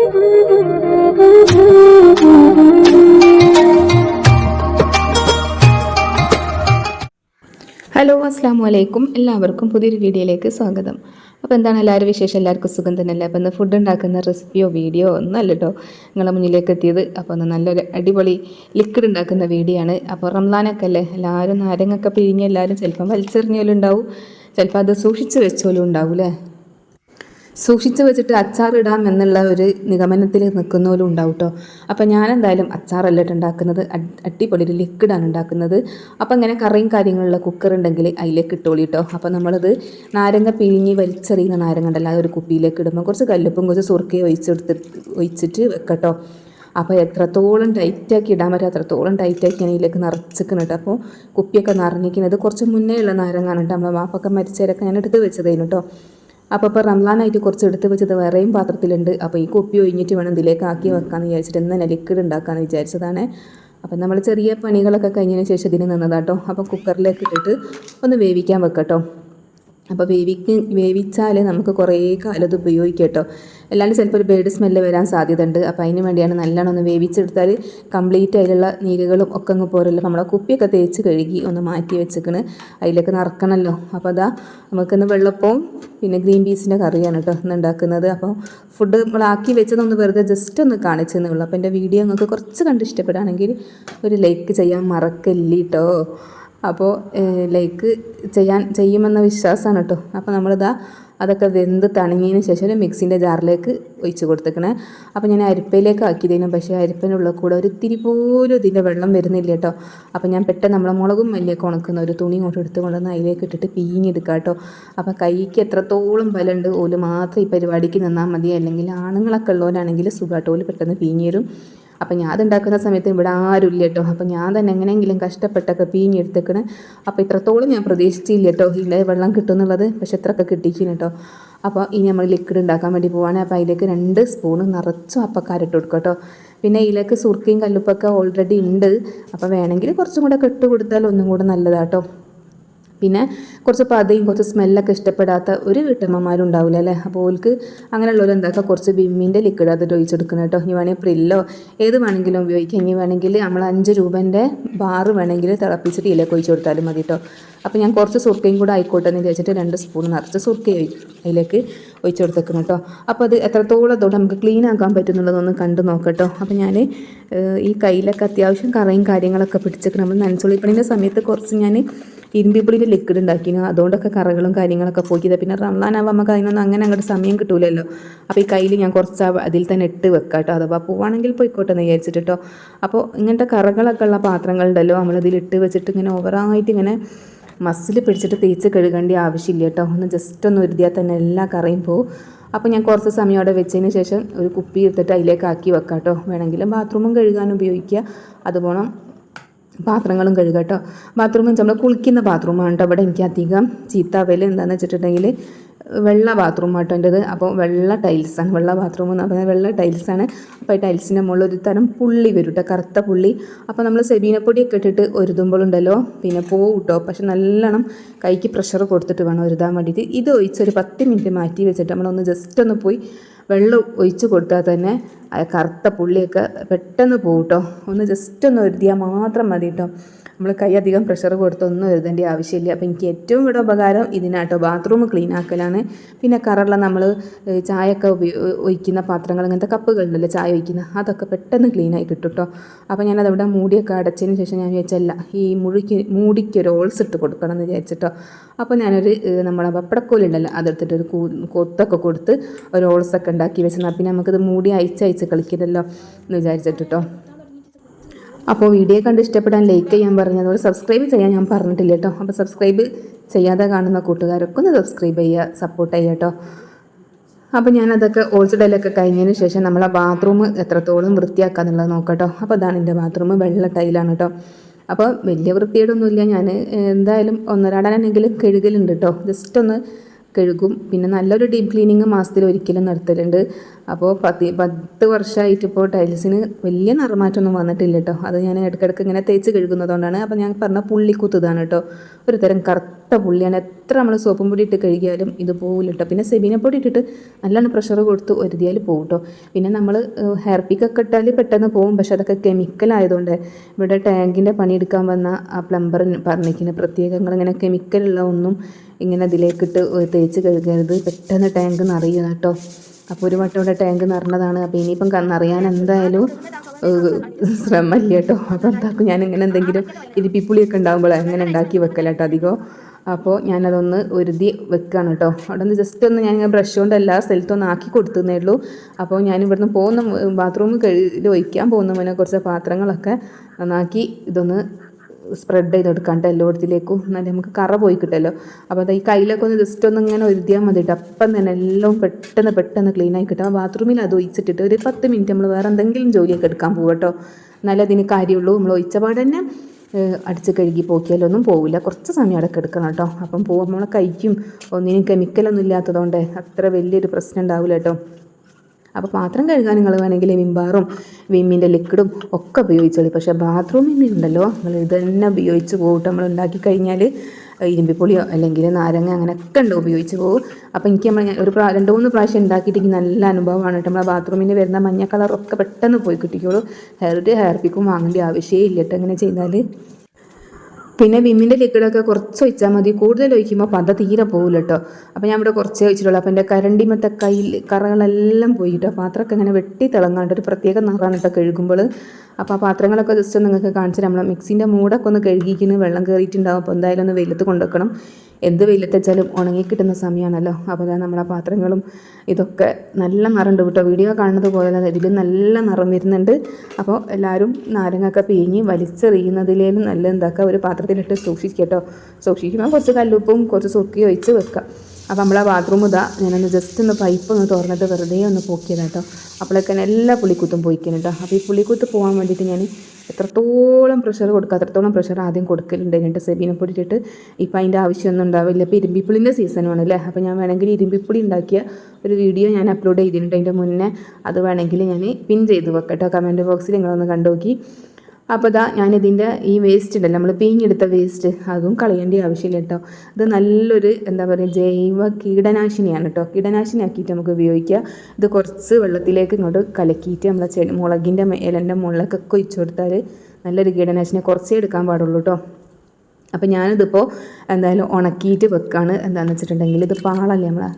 Hello അസ്സാം വലൈക്കും എല്ലാവർക്കും പുതിയൊരു വീഡിയോയിലേക്ക് സ്വാഗതം. അപ്പോൾ എന്താണ് എല്ലാവരും വിശേഷം? എല്ലാവർക്കും സുഖം തന്നെയല്ലേ? അപ്പോൾ ഇന്ന് ഫുഡ് ഉണ്ടാക്കുന്ന റെസിപ്പിയോ വീഡിയോ ഒന്നും അല്ല കേട്ടോ നിങ്ങളെ മുന്നിലേക്ക് എത്തിയത് അപ്പോൾ ഒന്ന് നല്ലൊരു അടിപൊളി ലിക്വിഡ് ഉണ്ടാക്കുന്ന വീഡിയോ ആണ്. അപ്പോൾ റംലാനൊക്കെ അല്ലേ? എല്ലാവരും നാരങ്ങൊക്കെ പിഴിഞ്ഞ് എല്ലാവരും ചിലപ്പം വലിച്ചെറിഞ്ഞാലും ഉണ്ടാവും ചിലപ്പോൾ അത് സൂക്ഷിച്ച് വെച്ചോലും ഉണ്ടാവും അല്ലേ? സൂക്ഷിച്ച് വെച്ചിട്ട് അച്ചാറിടാം എന്നുള്ള ഒരു നിഗമനത്തിൽ നിൽക്കുന്നവരും ഉണ്ടാവും കേട്ടോ അപ്പം ഞാൻ എന്തായാലും അച്ചാറല്ല ഉണ്ടാക്കുന്നത് അടിപൊളി ഒരു ലിക്വിഡാണ് ഉണ്ടാക്കുന്നത്. അപ്പം ഇങ്ങനെ കറിയും കാര്യങ്ങളുള്ള കുക്കർ ഉണ്ടെങ്കിൽ അതിലേക്ക് ഇട്ടോളി കേട്ടോ അപ്പം നമ്മളത് നാരങ്ങ പിഴിഞ്ഞ് വലിച്ചെറിയുന്ന നാരങ്ങ ഉണ്ടല്ലോ അത് ഒരു കുപ്പിയിലേക്ക് ഇടുമ്പോൾ കുറച്ച് കല്ലുപ്പും കുറച്ച് സുറുക്കയും ഒഴിച്ചെടുത്ത് ഒഴിച്ചിട്ട് വെക്കട്ടോ അപ്പോൾ എത്രത്തോളം ടൈറ്റാക്കി ഇടാൻ പറ്റും അത്രത്തോളം ടൈറ്റാക്കി നിറച്ചിക്കണം കേട്ടോ അപ്പോൾ കുപ്പിയൊക്കെ നിറഞ്ഞിരിക്കുന്നത് കുറച്ച് മുന്നേ ഉള്ള നാരങ്ങാണ് കേട്ടോ നമ്മളെ വാപ്പൊക്കെ മരിച്ചവരൊക്കെ ഞാൻ എടുത്ത് വെച്ചതായിരുന്നു കേട്ടോ അപ്പോൾ ഇപ്പോൾ റംലാനായിട്ട് കുറച്ച് എടുത്ത് വെച്ചത് വേറെയും പാത്രത്തിലുണ്ട്. അപ്പോൾ ഈ കുപ്പി ഒഴിഞ്ഞിട്ട് വേണം ഇതിലേക്ക് ആക്കി വെക്കാമെന്ന് വിചാരിച്ചിട്ട് തന്നെ ലിക്വിഡ് ഉണ്ടാക്കാമെന്ന് വിചാരിച്ചതാണ്. അപ്പം നമ്മൾ ചെറിയ പണികളൊക്കെ കഴിഞ്ഞതിന് ശേഷം ഇതിന് നിന്നതാട്ടോ. അപ്പോൾ കുക്കറിലേക്ക് ഇട്ടിട്ട് ഒന്ന് വേവിക്കാൻ വെക്കട്ടോ. അപ്പോൾ വേവിക്ക് വേവിച്ചാൽ നമുക്ക് കുറേ കാലം അത് ഉപയോഗിക്കാം കേട്ടോ. അല്ലാണ്ട് ചിലപ്പോൾ ഒരു ബേഡ് സ്മെല്ല് വരാൻ സാധ്യത ഉണ്ട് അപ്പോൾ അതിന് വേണ്ടിയാണ് നല്ലോണം ഒന്ന് വേവിച്ചെടുത്താൽ കംപ്ലീറ്റ് അതിലുള്ള നീരുകളും ഒക്കെ അങ്ങ് പോരല്ലോ. നമ്മളെ കുപ്പിയൊക്കെ തേച്ച് കഴുകി ഒന്ന് മാറ്റി വെച്ചിക്കണ്. അതിലേക്ക് നിറക്കണമല്ലോ. അപ്പോൾ അതാ നമുക്കിന്ന് വെള്ളപ്പവും പിന്നെ ഗ്രീൻ പീസിന്റെ കറിയാണ് കേട്ടോ ഇന്ന് ഉണ്ടാക്കുന്നത്. അപ്പോൾ ഫുഡ് നമ്മളാക്കി വെച്ചതൊന്ന് വെറുതെ ജസ്റ്റ് ഒന്ന് കാണിച്ചെന്നേ ഉള്ളൂ. അപ്പോൾ എന്റെ വീഡിയോ നിങ്ങൾക്ക് കുറച്ച് കണ്ട് ഇഷ്ടപ്പെടുകയാണെങ്കിൽ ഒരു ലൈക്ക് ചെയ്യാൻ മറക്കല്ലേ കേട്ടോ. അപ്പോൾ ലൈക്ക് ചെയ്യാൻ ചെയ്യുമെന്ന വിശ്വാസമാണ് കേട്ടോ അപ്പോൾ നമ്മളിതാ അതൊക്കെ വെന്ത് തണിഞ്ഞതിന് ശേഷം മിക്സിന്റെ ജാറിലേക്ക് ഒഴിച്ച് കൊടുത്തേക്കണേ. അപ്പോൾ ഞാൻ അരിപ്പയിലേക്ക് ആക്കിയതിനു പക്ഷേ അരിപ്പനുള്ള കൂടെ ഒരു ഇത്തിരി പോലും ഇതിന്റെ വെള്ളം വരുന്നില്ല കേട്ടോ അപ്പോൾ ഞാൻ പെട്ടെന്ന് നമ്മളെ മുളകും മല്ലിയൊക്കെ ഉണക്കുന്ന ഒരു തുണി കൊണ്ട് എടുത്ത് കൊണ്ടുവന്ന് അതിലേക്ക് ഇട്ടിട്ട് പീഞ്ഞെടുക്കുക കേട്ടോ അപ്പോൾ കൈക്ക് എത്രത്തോളം ബലമുണ്ട് ഓൽ മാത്രം ഈ പരിപാടിക്ക് നിന്നാൽ മതി. അല്ലെങ്കിൽ ആണുങ്ങളൊക്കെ ഉള്ളവരാണെങ്കിൽ സുഖമായിട്ട് ഓൽ പെട്ടെന്ന് പീഞ്ഞേരും അപ്പം ഞാൻ അതുണ്ടാക്കുന്ന സമയത്ത് ഇവിടെ ആരും ഇല്ല കേട്ടോ. അപ്പം ഞാൻ തന്നെ എങ്ങനെയെങ്കിലും കഷ്ടപ്പെട്ടൊക്കെ പീഞ്ഞെടുത്തേക്കണ്. അപ്പോൾ ഇത്രത്തോളം ഞാൻ പ്രതീക്ഷിച്ചില്ല കേട്ടോ ഇല്ല വെള്ളം കിട്ടും എന്നുള്ളത് പക്ഷെ ഇത്രയൊക്കെ കിട്ടിക്കുന്നു കേട്ടോ. അപ്പോൾ ഇനി നമ്മൾ ലിക്വിഡ് ഉണ്ടാക്കാൻ വേണ്ടി പോവാണ്. അപ്പോൾ അതിലേക്ക് രണ്ട് സ്പൂണ് നിറച്ചും അപ്പക്കാരിട്ട് കൊടുക്കും കേട്ടോ. പിന്നെ ഇതിലേക്ക് സുർക്കയും കല്ലുപ്പൊക്കെ ഓൾറെഡി ഉണ്ട്. അപ്പോൾ വേണമെങ്കിൽ കുറച്ചും കൂടെ കെട്ട് കൊടുത്താൽ ഒന്നും കൂടെ നല്ലതാട്ടോ പിന്നെ കുറച്ച് പതയും കുറച്ച് സ്മെല്ലൊക്കെ ഇഷ്ടപ്പെടാത്ത ഒരു വീട്ടമ്മമാരും ഉണ്ടാവില്ല അല്ലേ? അപ്പോൾ ഓൾക്ക് അങ്ങനെയുള്ളവർ എന്താക്കുക കുറച്ച് വിമ്മിന്റെ ലിക്വിഡ് അതിട്ട് ഒഴിച്ചെടുക്കണം കേട്ടോ. ഇനി വേണമെങ്കിൽ പ്രില്ലോ ഏത് വേണമെങ്കിലും ഉപയോഗിക്കാം. ഇനി വേണമെങ്കിൽ നമ്മൾ അഞ്ച് രൂപേന്റെ ബാറ് വേണമെങ്കിൽ തിളപ്പിച്ചിട്ട് ഇതിലേക്ക് ഒഴിച്ചു കൊടുത്താലും മതി കേട്ടോ. അപ്പോൾ ഞാൻ കുറച്ച് സുർക്കയും കൂടെ ആയിക്കോട്ടെ എന്ന് വിചാരിച്ചിട്ട് രണ്ട് സ്പൂൺ നിറച്ച് സുർക്ക അതിലേക്ക് ഒഴിച്ചു കൊടുത്തേക്കണം കേട്ടോ. അപ്പോൾ അത് എത്രത്തോളം അതോടെ നമുക്ക് ക്ലീൻ ആക്കാൻ പറ്റുന്നുള്ളതൊന്ന് കണ്ടു നോക്കട്ടോ അപ്പോൾ ഞാൻ ഈ കയ്യിലൊക്കെ അത്യാവശ്യം കറയും കാര്യങ്ങളൊക്കെ പിടിച്ചേക്കണം. നമ്മൾ നനച്ചുള്ളിപ്പണിന്റെ സമയത്ത് കുറച്ച് ഞാൻ ഇരുമ്പിപ്പൊടിയിൽ ലിക്വിഡ് ഉണ്ടാക്കിയിരുന്നു അതുകൊണ്ടൊക്കെ കറകളും കാര്യങ്ങളൊക്കെ പോക്കിയത്. പിന്നെ റംലാനാകുമ്പോൾ നമുക്ക് അതിനൊന്നും അങ്ങനെ അങ്ങോട്ട് സമയം കിട്ടൂലല്ലോ. അപ്പോൾ ഈ കയ്യിൽ ഞാൻ കുറച്ച് അതിൽ തന്നെ ഇട്ട് വെക്കാം കേട്ടോ അഥവാ പോവാണെങ്കിൽ പോയിക്കോട്ടെ എന്ന് വിചാരിച്ചിട്ട് കേട്ടോ അപ്പോൾ ഇങ്ങനത്തെ കറകളൊക്കെ ഉള്ള പാത്രങ്ങളുണ്ടല്ലോ. നമ്മളതിൽ ഇട്ട് വെച്ചിട്ട് ഇങ്ങനെ ഓവറായിട്ട് ഇങ്ങനെ മസിൽ പിടിച്ചിട്ട് തേച്ച് കഴുകേണ്ട ആവശ്യമില്ല കേട്ടോ ഒന്ന് ജസ്റ്റ് ഒന്ന് ഒരുതിയാൽ തന്നെ എല്ലാ കറയും പോവും. അപ്പോൾ ഞാൻ കുറച്ച് സമയം അവിടെ വെച്ചതിന് ശേഷം ഒരു കുപ്പി എടുത്തിട്ട് അതിലേക്ക് ആക്കി വെക്കാം കേട്ടോ വേണമെങ്കിൽ ബാത്റൂമും കഴുകാൻ ഉപയോഗിക്കുക. അതുപോലെ പാത്രങ്ങളും കഴുകട്ടോ. കേട്ടോ ബാത്റൂം നമ്മൾ കുളിക്കുന്ന ബാത്റൂമാണ് കേട്ടോ. അവിടെ എനിക്ക് അധികം ചീത്താവൽ എന്താണെന്ന് വെച്ചിട്ടുണ്ടെങ്കിൽ വെള്ള ബാത്റൂം ആട്ടോ എന്റെത് അപ്പോൾ വെള്ള ടൈൽസാണ് വെള്ള ബാത്റൂം എന്ന് പറഞ്ഞാൽ വെള്ള ടൈൽസാണ് അപ്പോൾ ഈ ടൈൽസിന്റെ മുകളിൽ ഒരു തരം പുള്ളി വരും കേട്ടോ. കറുത്ത പുള്ളി. അപ്പോൾ നമ്മൾ സെബീനപ്പൊടിയൊക്കെ ഇട്ടിട്ട് ഒരുതുമ്പോഴുണ്ടല്ലോ പിന്നെ പോവും കേട്ടോ പക്ഷെ നല്ലോണം കൈക്ക് പ്രഷർ കൊടുത്തിട്ട് വേണം ഒരുതാൻ വേണ്ടിയിട്ട്. ഇത് ഒഴിച്ചൊരു പത്ത് മിനിറ്റ് മാറ്റി വെച്ചിട്ട് നമ്മളൊന്ന് ജസ്റ്റ് ഒന്ന് പോയി വെള്ളം ഒഴിച്ച് കൊടുത്താൽ തന്നെ കറുത്ത പുള്ളിയൊക്കെ പെട്ടെന്ന് പോകും കേട്ടോ ഒന്ന് ജസ്റ്റ് ഒന്ന് ഒരുതിയാൽ മാത്രം മതി കേട്ടോ നമ്മൾ കൈ അധികം പ്രഷർ കൊടുത്തൊന്നും എഴുതേണ്ട ആവശ്യമില്ല. അപ്പോൾ എനിക്ക് ഏറ്റവും ഇവിടെ ഉപകാരം ഇതിനാട്ടോ. Bathroom clean ആക്കലാണ്. പിന്നെ കറുള്ള നമ്മൾ ചായയൊക്കെ ഒഴിക്കുന്ന പാത്രങ്ങൾ അങ്ങനത്തെ കപ്പുകളുണ്ടല്ലോ ചായ ഒഴിക്കുന്ന അതൊക്കെ പെട്ടെന്ന് ക്ലീൻ ആയി കിട്ടും കേട്ടോ അപ്പോൾ ഞാനതവിടെ മൂടിയൊക്കെ അടച്ചതിന് ശേഷം ഞാൻ വിചാരിച്ചല്ല ഈ മുഴുക്ക് മൂടിക്ക് ഒരു ഓൾസ് ഇട്ട് കൊടുക്കണം എന്ന് വിചാരിച്ചിട്ടോ. അപ്പോൾ ഞാനൊരു നമ്മുടെ പപ്പടക്കോലുണ്ടല്ലോ അതെടുത്തിട്ട് ഒരു കൊത്തൊക്കെ കൊടുത്ത് ഒരു ഓൾസൊക്കെ ഉണ്ടാക്കി വെച്ചാൽ പിന്നെ നമുക്കത് മൂടി അയച്ച് അയച്ച് കളിക്കില്ലല്ലോ എന്ന് വിചാരിച്ചിട്ടോ അപ്പോൾ വീഡിയോ കണ്ട് ഇഷ്ടപ്പെടാൻ ലൈക്ക് ചെയ്യാൻ പറഞ്ഞു അതുപോലെ സബ്സ്ക്രൈബ് ചെയ്യാൻ ഞാൻ പറഞ്ഞിട്ടില്ല കേട്ടോ. അപ്പോൾ സബ്സ്ക്രൈബ് ചെയ്യാതെ കാണുന്ന കൂട്ടുകാരൊക്കെ ഒന്ന് സബ്സ്ക്രൈബ് ചെയ്യുക സപ്പോർട്ട് ചെയ്യുക കേട്ടോ. അപ്പോൾ ഞാനതൊക്കെ ഓൾസിഡലൊക്കെ കഴിഞ്ഞതിന് ശേഷം നമ്മളെ ബാത്റൂം എത്രത്തോളം വൃത്തിയാക്കാന്നുള്ളത് നോക്കട്ടോ അപ്പോൾ അതാണ് എന്റെ ബാത്റൂം വെള്ള ടൈലാണ് കേട്ടോ. അപ്പോൾ വലിയ വൃത്തിയോടൊന്നുമില്ല ഞാൻ എന്തായാലും ഒന്നരാടാനെങ്കിലും കഴുകലുണ്ട് കേട്ടോ. ജസ്റ്റ് ഒന്ന് കഴുകും. പിന്നെ നല്ലൊരു ഡീപ്പ് ക്ലീനിങ് മാസത്തിൽ ഒരിക്കലും നടത്തലുണ്ട് അപ്പോൾ പത്ത് പത്ത് വർഷമായിട്ട് ഇപ്പോൾ ടൈൽസിന് വലിയ നിറമാറ്റമൊന്നും വന്നിട്ടില്ല കേട്ടോ അത് ഞാൻ ഇടയ്ക്കിടയ്ക്ക് ഇങ്ങനെ തേച്ച് കഴുകുന്നതുകൊണ്ടാണ്. അപ്പോൾ ഞാൻ പറഞ്ഞ പുള്ളിക്കുത്തതാണ് കേട്ടോ ഒരു തരം കറുത്ത പുള്ളിയാണ്. എത്ര നമ്മൾ സോപ്പും പൊടി ഇട്ട് കഴുകിയാലും ഇത് പോകില്ല കേട്ടോ പിന്നെ സെബീന പൊടി ഇട്ടിട്ട് നല്ലോണം പ്രഷർ കൊടുത്ത് ഒരുതിയാൽ പോകും കേട്ടോ പിന്നെ നമ്മൾ ഹെയർ പിക്കൊക്കെ ഇട്ടാൽ പെട്ടെന്ന് പോകും പക്ഷേ അതൊക്കെ കെമിക്കൽ ആയതുകൊണ്ട് ഇവിടെ ടാങ്കിന്റെ പണിയെടുക്കാൻ വന്ന ആ പ്ലംബർ പറഞ്ഞിരിക്കുന്ന പ്രത്യേകങ്ങൾ ഇങ്ങനെ കെമിക്കലുള്ള ഒന്നും ഇങ്ങനെ ഇതിലേക്കിട്ട് തേച്ച് കഴുകരുത്. പെട്ടെന്ന് ടാങ്ക് നിറയുക കേട്ടോ. അപ്പോൾ ഒരു വട്ടം ടാങ്ക് നിറഞ്ഞതാണ്. അപ്പോൾ ഇനിയിപ്പം നിറയാൻ എന്തായാലും ശ്രമമില്ല കേട്ടോ. അപ്പോൾ എന്താക്കും ഞാനിങ്ങനെ എന്തെങ്കിലും ഇരിപ്പിപ്പുളിയൊക്കെ ഉണ്ടാകുമ്പോൾ അങ്ങനെ ഉണ്ടാക്കി വെക്കല കേട്ടോ അധികം അപ്പോൾ ഞാനതൊന്ന് ഒരുതി വെക്കുകയാണ് കേട്ടോ. അവിടെ നിന്ന് ജസ്റ്റ് ഒന്ന് ഞാൻ ബ്രഷ് കൊണ്ട് എല്ലാ സ്ഥലത്തും ഒന്ന് ആക്കി കൊടുത്തുന്നേ ഉള്ളൂ. അപ്പോൾ ഞാൻ ഇവിടുന്ന് പോകുന്ന ബാത്റൂമിൽ കഴുകി ഒഴിക്കാൻ പോകുന്ന മുന്നേ കുറച്ച് പാത്രങ്ങളൊക്കെ നന്നാക്കി ഇതൊന്ന് സ്പ്രെഡ് ചെയ്തെടുക്കാണ്ട് എല്ലായിടത്തിലേക്കും. എന്നാലും നമുക്ക് കറ പോയി കിട്ടുമല്ലോ അപ്പോൾ അത് ഈ കയ്യിലൊക്കെ ഒന്ന് ജസ്റ്റ് ഒന്ന് ഇങ്ങനെ ഒരുതിയാൽ മതി കേട്ടോ അപ്പം തന്നെ എല്ലാം പെട്ടെന്ന് പെട്ടെന്ന് ക്ലീൻ ആയി കിട്ടും. ബാത്റൂമിൽ അത് ഒഴിച്ചിട്ടിട്ട് ഒരു പത്ത് മിനിറ്റ് നമ്മൾ വേറെ എന്തെങ്കിലും ജോലിയൊക്കെ എടുക്കാൻ പോകും കേട്ടോ എന്നാലേ അതിന് കാര്യമുള്ളൂ. നമ്മൾ ഒഴിച്ച പാടെ തന്നെ അടിച്ച് കഴുകി പോക്കിയാലൊന്നും പോവില്ല. കുറച്ച് സമയം അടക്കം എടുക്കണം കേട്ടോ അപ്പം പോകുമ്പോൾ കൈക്കും ഒന്നിനും കെമിക്കലൊന്നും ഇല്ലാത്തതുകൊണ്ട് അത്ര വലിയൊരു പ്രശ്നം ഉണ്ടാവില്ല കേട്ടോ അപ്പോൾ പാത്രം കഴുകാൻ നിങ്ങൾ വേണമെങ്കിൽ വിംബാറും വിമ്മിന്റെ ലിക്വിഡും ഒക്കെ ഉപയോഗിച്ചോളി. പക്ഷേ ബാത്റൂമിൽ ഉണ്ടല്ലോ നിങ്ങൾ ഇത് തന്നെ ഉപയോഗിച്ച് പോകട്ടെ നമ്മൾ ഉണ്ടാക്കി കഴിഞ്ഞാൽ ഇരുമ്പിപ്പൊളിയോ അല്ലെങ്കിൽ നാരങ്ങ അങ്ങനെയൊക്കെ ഉണ്ട് ഉപയോഗിച്ച് പോകും അപ്പോൾ എനിക്ക് നമ്മൾ ഒരു പ്രാ രണ്ട് മൂന്ന് പ്രാവശ്യം ഉണ്ടാക്കിയിട്ട് എനിക്ക് നല്ല അനുഭവമാണ് കേട്ടോ. നമ്മളെ ബാത്റൂമിൽ വരുന്ന മഞ്ഞ കളറൊക്കെ പെട്ടെന്ന് പോയി കിട്ടിക്കോളൂ. ഹെയർ ഹെയർ പിക്കും വാങ്ങേണ്ട ആവശ്യമേ ഇല്ല കേട്ടോ. ഇങ്ങനെ ചെയ്താൽ പിന്നെ വിമ്മിന്റെ ലിക്വിഡൊക്കെ കുറച്ച് ഒഴിച്ചാൽ മതി. കൂടുതൽ ഒഴിക്കുമ്പോൾ പത തീരെ പോകില്ല കേട്ടോ. അപ്പോൾ ഞാൻ ഇവിടെ കുറച്ചേ ഒഴിച്ചിട്ടുള്ളൂ. അപ്പോൾ എന്റെ കരണ്ടിമത്തെ കയ്യിൽ കറകളെല്ലാം പോയി കേട്ടോ പാത്രമൊക്കെ ഇങ്ങനെ വെട്ടി തിളങ്ങാണ്ട് ഒരു പ്രത്യേക നിറമാണ് കേട്ടോ കഴുകുമ്പോൾ. അപ്പോൾ ആ പാത്രങ്ങളൊക്കെ ജസ്റ്റ് നിങ്ങൾക്ക് കാണിച്ചു നമ്മൾ മിക്സിന്റെ മൂടൊക്കെ ഒന്ന് കഴുകിക്കുന്ന വെള്ളം കയറിയിട്ടുണ്ടാവും. അപ്പോൾ എന്തായാലും ഒന്ന് വെയിലത്ത് കൊണ്ടുവെക്കണം. എന്ത് വെയിലത്തെച്ചാലും ഉണങ്ങി കിട്ടുന്ന സമയമാണല്ലോ അപ്പോൾ അതാ നമ്മുടെ പാത്രങ്ങളും ഇതൊക്കെ നല്ല നിറമുണ്ട് കേട്ടോ. വീഡിയോ കാണുന്നത് പോലെ തന്നെ ഇതിൽ നല്ല നിറം വരുന്നുണ്ട്. അപ്പോൾ എല്ലാവരും നാരങ്ങൊക്കെ പിഴിഞ്ഞ് വലിച്ചെറിയുന്നതിലേലും നല്ല എന്താക്കുക ഒരു പാത്രത്തിലിട്ട് സൂക്ഷിക്കുക കേട്ടോ. സൂക്ഷിക്കുമ്പോൾ കുറച്ച് കല്ലുപ്പും കുറച്ച് സുക്കി ഒഴിച്ച് വെക്കുക. അപ്പോൾ നമ്മളെ ബാത്റൂം ഇതാ ഞാനൊന്ന് ജസ്റ്റ് ഒന്ന് പൈപ്പ് ഒന്ന് തുറന്നിട്ട് വെറുതെ ഒന്ന് പോക്കിയതാട്ടോ അപ്പോഴൊക്കെ എല്ലാ പുളിക്കുത്തും പോയിക്കണം കേട്ടോ. അപ്പോൾ ഈ പുളിക്കുത്ത് പോകാൻ വേണ്ടിയിട്ട് ഞാൻ എത്രത്തോളം പ്രഷർ കൊടുക്കുക അത്രത്തോളം പ്രഷർ ആദ്യം കൊടുക്കലുണ്ട്. എന്നിട്ട് സെബീനെ പൊടിച്ചിട്ട് ഇപ്പം അതിന്റെ ആവശ്യമൊന്നും ഉണ്ടാവില്ല. ഇപ്പോൾ ഇരുമ്പിപ്പുളിന്റെ സീസണാണ് അല്ലേ? അപ്പോൾ ഞാൻ വേണമെങ്കിൽ ഇരുമ്പിപ്പുളി ഉണ്ടാക്കിയ ഒരു വീഡിയോ ഞാൻ അപ്ലോഡ് ചെയ്തിട്ടുണ്ട്. അതിന്റെ മുന്നേ അത് വേണമെങ്കിൽ ഞാൻ പിൻ ചെയ്ത് വെക്കട്ടോ. കമന്റ് ബോക്സിൽ നിങ്ങളൊന്ന് കണ്ടു നോക്കി അപ്പോൾ ഇതാ ഞാനിതിന്റെ ഈ വേസ്റ്റ് ഉണ്ടല്ലോ നമ്മൾ പീഞ്ഞെടുത്ത വേസ്റ്റ് അതും കളയേണ്ട ആവശ്യമില്ല കേട്ടോ. ഇത് നല്ലൊരു എന്താ പറയുക ജൈവ കീടനാശിനിയാണ് കേട്ടോ. കീടനാശിനി ആക്കിയിട്ട് നമുക്ക് ഉപയോഗിക്കുക. ഇത് കുറച്ച് വെള്ളത്തിലേക്ക് ഇങ്ങോട്ട് കലക്കിയിട്ട് നമ്മളെ ചെടി മുളകിന്റെ ഇലന്റെ മുകളിലേക്കൊക്കെ ഒഴിച്ചു കൊടുത്താൽ നല്ലൊരു കീടനാശിനി കുറച്ചേ എടുക്കാൻ പാടുള്ളൂ കേട്ടോ. അപ്പോൾ ഞാനിതിപ്പോൾ എന്തായാലും ഉണക്കിയിട്ട് വെക്കാണ്. എന്താണെന്ന് വെച്ചിട്ടുണ്ടെങ്കിൽ ഇത് പാളല്ലേ നമ്മളെ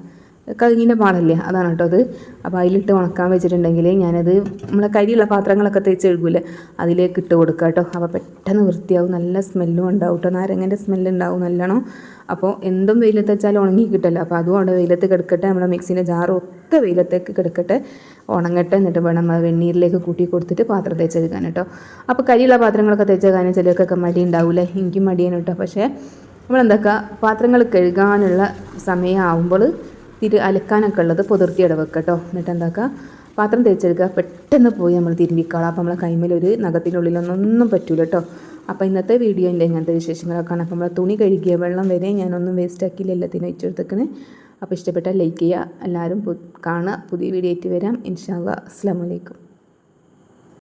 കഴുകിന്റെ പാടല്ലേ? അതാണ് കേട്ടോ അത്. അപ്പോൾ അതിലിട്ട് ഉണക്കാൻ വെച്ചിട്ടുണ്ടെങ്കിൽ ഞാനത് നമ്മളെ കരിയുള്ള പാത്രങ്ങളൊക്കെ തേച്ച് കഴുകൂലേ? അതിലേക്ക് ഇട്ട് കൊടുക്കുക കേട്ടോ. അപ്പോൾ പെട്ടെന്ന് വൃത്തിയാവും. നല്ല സ്മെല്ലും ഉണ്ടാവും കേട്ടോ. നാരങ്ങന്റെ സ്മെല്ല് ഉണ്ടാവും നല്ലോണം. അപ്പോൾ എന്തും വെയിലത്ത് വെച്ചാൽ ഉണങ്ങി കിട്ടല്ലോ. അപ്പോൾ അതും അവിടെ വെയിലത്ത് കിടക്കട്ടെ. നമ്മുടെ മിക്സിന്റെ ജാറും ഒക്കെ വെയിലത്തേക്ക് കിടക്കട്ടെ. ഉണങ്ങട്ടെ. എന്നിട്ട് വേണം അത് വെണ്ണീരിലേക്ക് കൂട്ടി കൊടുത്തിട്ട് പാത്രം തേച്ച് കേട്ടോ. അപ്പോൾ കരിയുള്ള പാത്രങ്ങളൊക്കെ തേച്ച് കഴുകാൻ ചിലർക്കൊക്കെ മടി ഉണ്ടാവില്ലേ എനിക്കും മടിയാണ് കേട്ടോ. പക്ഷേ നമ്മളെന്താക്കുക? പാത്രങ്ങൾ കഴുകാനുള്ള സമയമാകുമ്പോൾ തിരു അലക്കാനൊക്കെ ഉള്ളത് പൊതിർത്തി വെക്കുക കേട്ടോ. എന്നിട്ട് എന്താക്കുക പാത്രം തേച്ചെടുക്കുക. പെട്ടെന്ന് പോയി നമ്മൾ തിരുമ്പിക്കാളാം അപ്പോൾ നമ്മളെ കൈമേൽ ഒരു നഖത്തിനുള്ളിലൊന്നും പറ്റൂല കേട്ടോ. അപ്പോൾ ഇന്നത്തെ വീഡിയോന്റെ ഇങ്ങനത്തെ വിശേഷങ്ങളൊക്കെയാണ്. അപ്പോൾ നമ്മളെ തുണി കഴുകിയ വെള്ളം വരെ ഞാനൊന്നും വേസ്റ്റ് ആക്കിയില്ല എല്ലാത്തിനും വെച്ചെടുത്തേക്കണേ അപ്പോൾ ഇഷ്ടപ്പെട്ടാൽ ലൈക്ക് ചെയ്യുക. എല്ലാവരും കാണുക. പുതിയ വീഡിയോ ആയിട്ട് വരാം. ഇൻഷാല്ല അസ്സാം വലൈക്കും